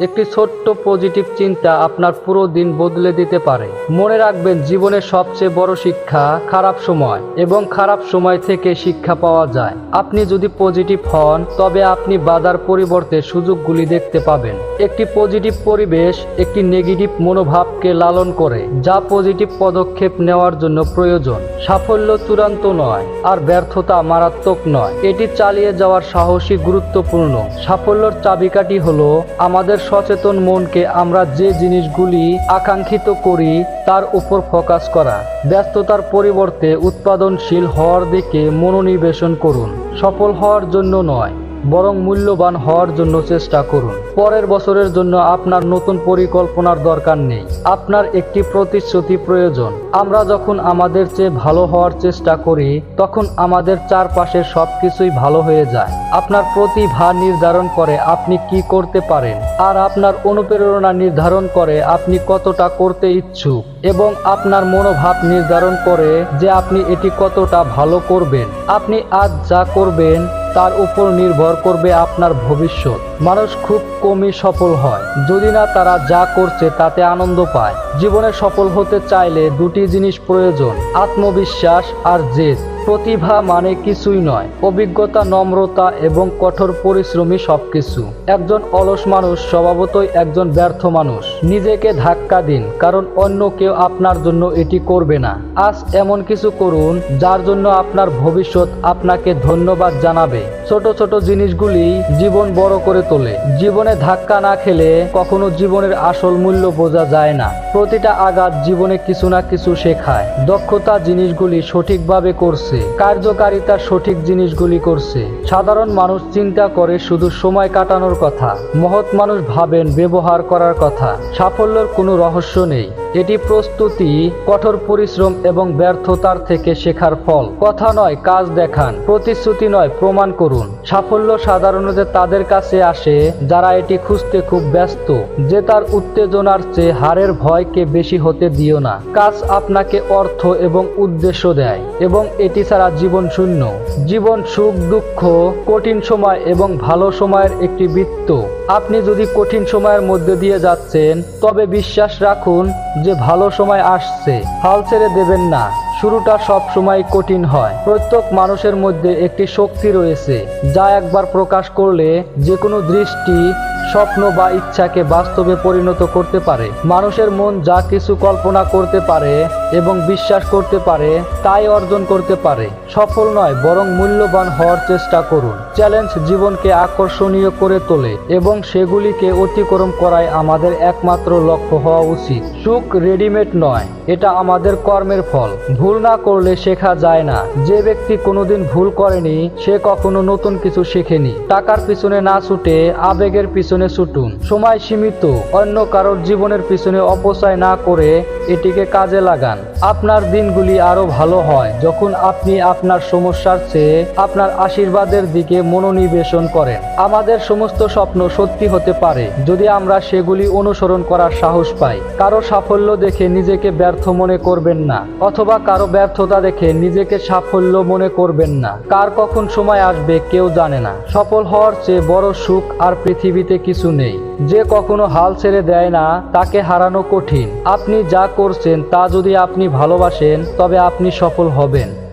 একটি ছোট্ট পজিটিভ চিন্তা আপনার পুরো দিন বদলে দিতে পারে। মনে রাখবেন জীবনের সবচেয়ে বড় শিক্ষা খারাপ সময় এবং খারাপ সময় থেকে শিক্ষা পাওয়া যায়। আপনি যদি পজিটিভ হন, তবে আপনি বাধার পরিবর্তে সুযোগগুলি দেখতে পাবেন। একটি পজিটিভ পরিবেশ একটি নেগেটিভ মনোভাবকে লালন করে, যা পজিটিভ পদক্ষেপ নেওয়ার জন্য প্রয়োজন। সাফল্য চূড়ান্ত নয়, আর ব্যর্থতা মারাত্মক নয়। এটি চালিয়ে যাওয়ার সাহসী গুরুত্বপূর্ণ। সাফল্যর চাবিকাঠি হলো আমাদের সচেতন মনকে আমরা যে জিনিসগুলি আকাঙ্ক্ষিত করি, তার উপর ফোকাস করা। ব্যস্ততার পরিবর্তে উৎপাদনশীল হওয়ার দিকে মনোনিবেশন করুন। সফল হওয়ার জন্য নয়। বরং মূল্যবান হওয়ার জন্য চেষ্টা করুন। পরের বছরের জন্য আপনার নতুন পরিকল্পনার দরকার নেই। আপনার একটি প্রতিশ্রুতি প্রয়োজন। আমরা যখন আমাদের চেয়ে ভালো হওয়ার চেষ্টা করি, তখন আমাদের চারপাশের সব কিছুই ভালো হয়ে যায়। আপনার প্রতিভা নির্ধারণ করে আপনি কি করতে পারেন, আর আপনার অনুপ্রেরণা নির্ধারণ করে আপনি কতটা করতে ইচ্ছুক, এবং আপনার মনোভাব নির্ধারণ করে যে আপনি এটি কতটা ভালো করবেন। আপনি আজ যা করবেন তার উপর নির্ভর করবে আপনার ভবিষ্যৎ। মানুষ খুব কমই সফল হয়। যদি না তারা যা করছে তাতে আনন্দ পায়। জীবনে সফল হতে চাইলে দুটি জিনিস প্রয়োজন, আত্মবিশ্বাস আর জেদ। প্রতিভা মানে কিছুই নয়। অভিজ্ঞতা, নম্রতা এবং কঠোর পরিশ্রমী সবকিছু। একজন অলস মানুষ স্বভাবতই একজন ব্যর্থ মানুষ। নিজেকে ধাক্কা দিন, কারণ অন্য কেউ আপনার জন্য এটি করবে না। আজ এমন কিছু করুন, যার জন্য আপনার ভবিষ্যৎ আপনাকে ধন্যবাদ জানাবে। ছোট ছোট জিনিসগুলি জীবন বড় করে তোলে। জীবনে ধাক্কা না খেলে কখনো জীবনের আসল মূল্য বোঝা যায় না। প্রতিটা আঘাত জীবনে কিছু না কিছু শেখায়। দক্ষতা জিনিসগুলি সঠিকভাবে করছে কার্যকারিতার সঠিক জিনিসগুলি করছে। সাধারণ মানুষ চিন্তা করে শুধু সময় কাটানোর কথা, মহৎ মানুষ ভাবেন ব্যবহার করার কথা। সাফল্যের কোনো রহস্য নেই। এটি প্রস্তুতি, কঠোর পরিশ্রম এবং ব্যর্থতার থেকে শেখার ফল। কথা নয় কাজ দেখান, প্রতিশ্রুতি নয় প্রমাণ করুন। সাফল্য সাধারণত তাদের কাছে আসে, যারা এটি খুঁজতে খুব ব্যস্ত, যে তার উত্তেজনার চেয়ে হারের ভয়কে বেশি হতে দিও না। কাজ আপনাকে অর্থ এবং উদ্দেশ্য দেয় এবং এটি ছাড়া জীবন শূন্য। জীবন সুখ, দুঃখ, কঠিন সময় এবং ভালো সময়ের একটি বৃত্ত। আপনি যদি কঠিন সময়ের মধ্যে দিয়ে যাচ্ছেন, তবে বিশ্বাস রাখুন যে ভালো সময় আসছে, হাল ছেড়ে দেবেন না। শুরুটা সব সময় কঠিন হয়। প্রত্যেক মানুষের মধ্যে একটি শক্তি রয়েছে, যা একবার প্রকাশ করলে যে কোনো দৃষ্টি স্বপ্ন বা ইচ্ছাকে বাস্তবে পরিণত করতে পারে। মানুষের মন যা কিছু কল্পনা করতে পারে এবং বিশ্বাস করতে পারে, তাই অর্জন করতে পারে। সফল নয়, বরং মূল্যবান হওয়ার চেষ্টা করুন। চ্যালেঞ্জ জীবনকে আকর্ষণীয় করে তোলে এবং সেগুলিকে অতিক্রম করাই আমাদের একমাত্র লক্ষ্য হওয়া উচিত। সুখ রেডিমেড নয়, এটা আমাদের কর্মের ফল। ভুল না করলে শেখা যায় না। যে ব্যক্তি কোনোদিন ভুল করেনি, সে কখনো নতুন কিছু শেখেনি। টাকার পিছনে না ছুটে আবেগের পিছনে ছুটুন। সময় সীমিত, অন্য কারোর জীবনের পিছনে অপচয় না করে এটিকে কাজে লাগান। আপনার দিনগুলি আরও ভালো হয় যখন আপনি আপনার সমস্যার চেয়ে আপনার আশীর্বাদের দিকে মনোনিবেশন করেন। আমাদের সমস্ত স্বপ্ন সত্যি হতে পারে যদি আমরা সেগুলি অনুসরণ করার সাহস পাই। কারও সাফল্য দেখে নিজেকে ব্যর্থ মনে করবেন না, অথবা কারও ব্যর্থতা দেখে নিজেকে সাফল্য মনে করবেন না। কার কখন সময় আসবে কেউ জানে না। সফল হওয়ার চেয়ে বড় সুখ আর পৃথিবীতে কিছু নেই। যে কখনো হাল ছেড়ে দেয় না, তাকে হারানো কঠিন। আপনি যা করছেন, তা যদি আপনি ভালোবাসেন, তবে আপনি সফল হবেন।